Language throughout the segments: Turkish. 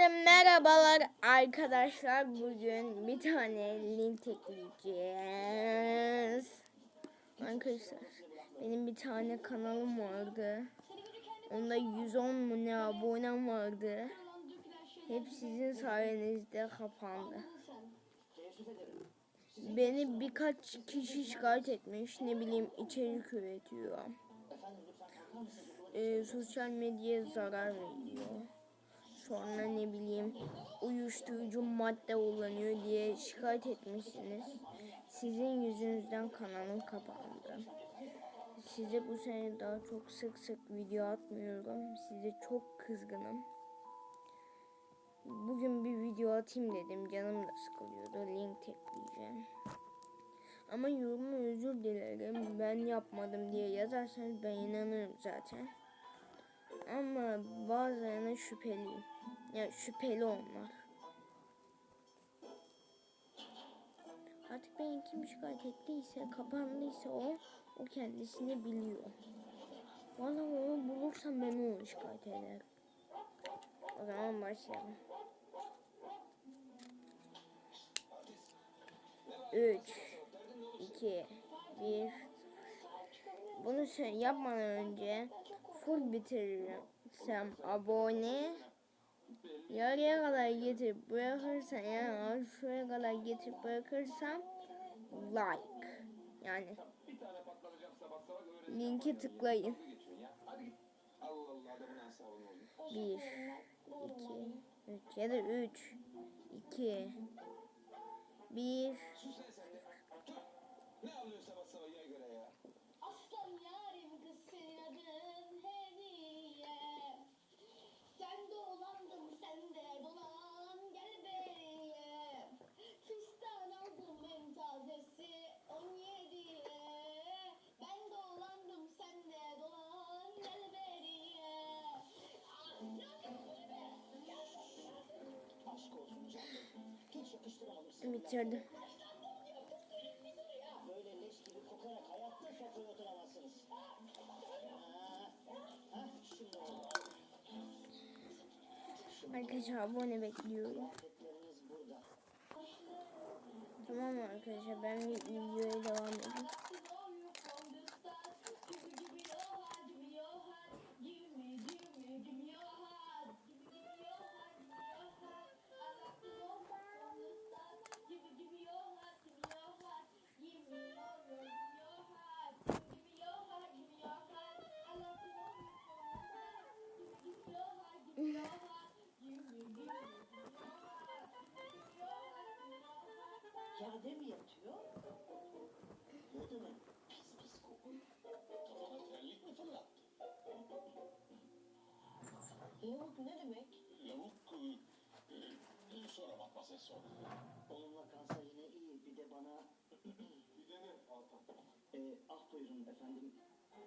Hepinize merhabalar arkadaşlar. Bugün bir tane link ekleyeceğiz. Arkadaşlar benim bir tane kanalım vardı. Onda 110 mu ne abonem vardı. Hep sizin sayenizde kapandı. Beni birkaç kişi şikayet etmiş. Ne bileyim içerik üretiyor. Ee, sosyal medyaya zarar veriyor. Sonra ne bileyim uyuşturucu madde kullanıyor diye şikayet etmişsiniz. Sizin yüzünüzden kanalım kapandı. Size bu sene daha çok sık sık video atmıyorum. Size çok kızgınım. Bugün bir video atayım dedim. Canım da sıkılıyordu. Link ekleyeceğim. Ama yoruma özür dilerim. Ben yapmadım diye yazarsanız ben inanırım zaten. Ama bazılarına şüpheliyim. Yani şüpheli onlar. Artık beni kim şikayet ettiyse, kapandıysa o, o kendisini biliyor. Valla onu bulursam ben onu şikayet ederim. O zaman başlayalım. 3 2 1 Bunu şey yapmadan önce full bitirirsem abone yarıya kadar getirip bırakırsam yani şuraya kadar getirip bırakırsam like yani linki tıklayın. Bir, iki, üç ya da üç, iki, bir. Şimdi oldu. Arkadaşlar abone bekliyorum. Tamam arkadaşlar ben vi- videoya devam edeyim. Yerde mi yatıyor? Ne demek? Pis pis koku. Kafana terlik mi fırlattı? Lavuk ne demek? Lavuk e, sonra bakma ses sor. Onun vakası yine iyi. Bir de bana... Bir de ne Altan? E, ah buyurun efendim.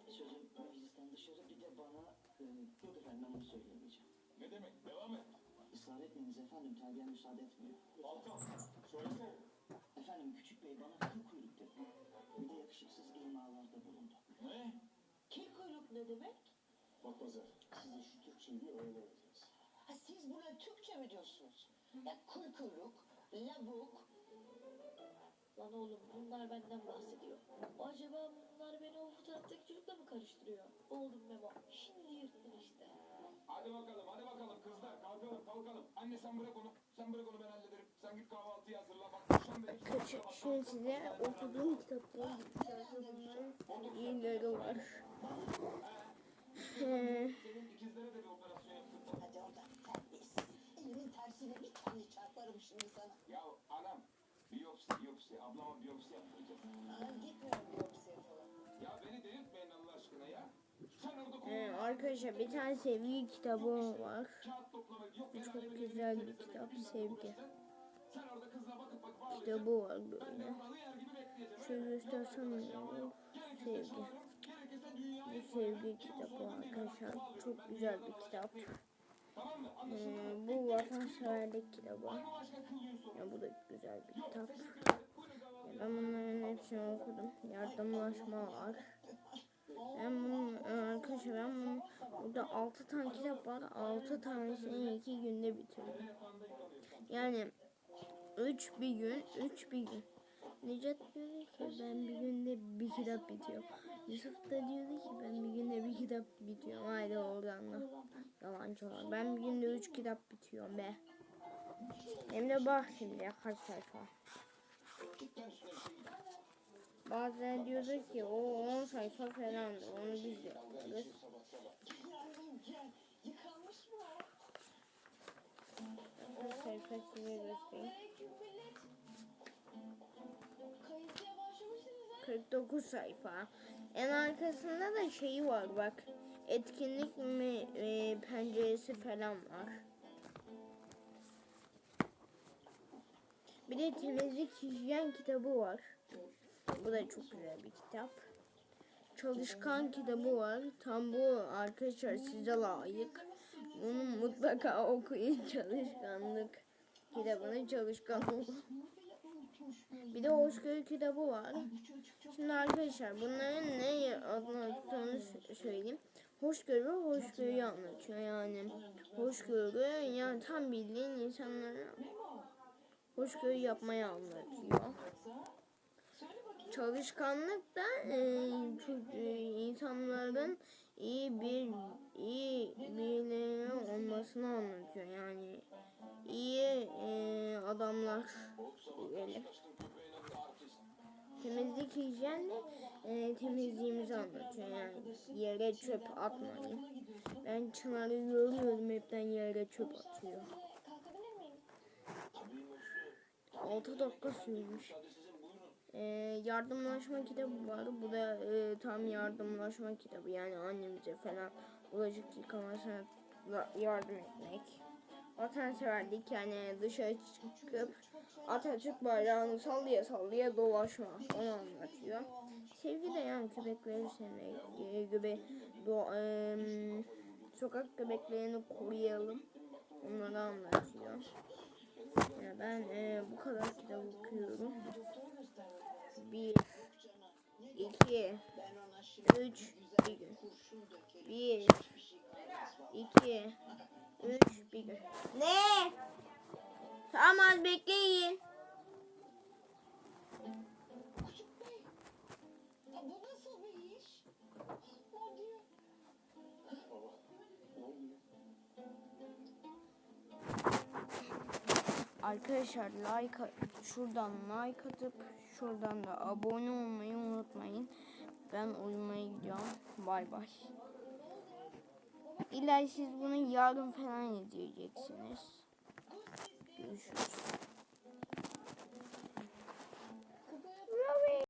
Sözüm meclisten dışarı bir de bana... E, yok efendim ben bunu söyleyemeyeceğim. Ne demek? Devam et. Israr etmeyiniz efendim. Terbiye müsaade etmiyor. Altan söylesene. De yakışıksız imalarda bulundu. Ne? Kil kuyruk ne demek? Matmazel size şu Türkçeyi bir öğrenemediniz. Ha siz buna Türkçe mi diyorsunuz? Ya kıl kuyruk, lavuk. Lan oğlum bunlar benden bahsediyor. Acaba bunlar beni o fotoğraftaki çocukla mı karıştırıyor? Oldum Memo. Şimdi yırttın işte. Hadi bakalım hadi bakalım kızlar kalkalım kalkalım. Anne sen bırak onu. Sen bırak onu ben hallederim. Arkadaşlar şimdi size okuduğum kitapları bunların iyileri var. Ee, Senin ikizlere de bir operasyon yaptırdım. Hadi oradan terbiyesiz. Elimin tersine bir tane çarparım şimdi sana. Ya anam biyopsi biyopsi ablama biyopsi yaptıracağız. Aa, gitmiyorum biyopsiye falan. Ya beni delirtmeyin Allah aşkına ya. Sen orada e, konu arkadaşlar bir tane sevgi kitabı var. Çok güzel bir kitap, sevgi. Sen orada ağlayacaksın. Kitabı var böyle. Şöyle göstersem ya, Sevgi. Bu sevgi kitabı arkadaşlar. Çok güzel bir kitap. Ee, bu vatanseverlik kitabı. Ya bu da güzel bir kitap. kahvaltı. Ben bunların hepsini okudum. Yardımlaşma var. Ben bunun e, arkadaşlar ben bunun burada 6 tane kitap var. 6 tanesini 2 günde bitirdim. Yani 3 bir gün, 3 bir gün. Necat diyordu ki ben bir günde bir kitap bitiyor. Yusuf da diyordu ki ben bir günde bir kitap bitiyorum. Haydi oradan da. Yalancı var. Ben bir günde 3 kitap bitiyorum be. Hem de bak şimdi kaç sayfa. Bazen diyordu ki o 10 sayfa falandı. Onu biz de yaparız. Yıkanmış mı? Sayfa size göstereyim. Aleyküm millet. Kayıtlıya başlamışsınız ha? 49 sayfa. En arkasında da şeyi var bak. Etkinlik mi e, penceresi falan var. Bir de temizlik hijyen kitabı var. Bu da çok güzel bir kitap. Çalışkan kitabı var. Tam bu arkadaşlar size layık. Bunu mutlaka okuyun çalışkanlık kitabını çalışkan olun. Bir de hoşgörü kitabı var. Şimdi arkadaşlar bunların ne anlattığını sö- söyleyeyim. Hoşgörü hoşgörüyü anlatıyor yani. Hoşgörü yani tam bildiğin insanlara hoşgörü yapmayı anlatıyor. Çalışkanlık da e, e, insanların iyi bir iyi birileri olmasını anlatıyor yani iyi e, adamlar diyelim. Temizlik hijyen de e, temizliğimizi anlatıyor yani yere çöp atmayın. Ben Çınar'ı görüyorum hepten yere çöp atıyor. Kalkabilir miyim? 6 dakika sürmüş. E, yardımlaşma kitabı var. Bu da e, tam yardımlaşma kitabı. Yani annemize falan bulaşık yıkamasına yardım etmek. Vatanseverlik yani dışarı çıkıp Atatürk bayrağını sallaya sallaya dolaşma. Onu anlatıyor. Sevgi de yani köpekleri sevmek e, gibi do, em, sokak köpeklerini koruyalım. Onları anlatıyor. Yani ben e, bu kadar kitap okuyorum. Bir, iki, üç, bir gün. Bir, iki, üç, bir gün. Ne? Tamam bekleyin. Arkadaşlar like şuradan like atıp şuradan da abone olmayı unutmayın. Ben uyumaya gidiyorum. Bay bay. İlla siz bunu yarın falan izleyeceksiniz. Görüşürüz.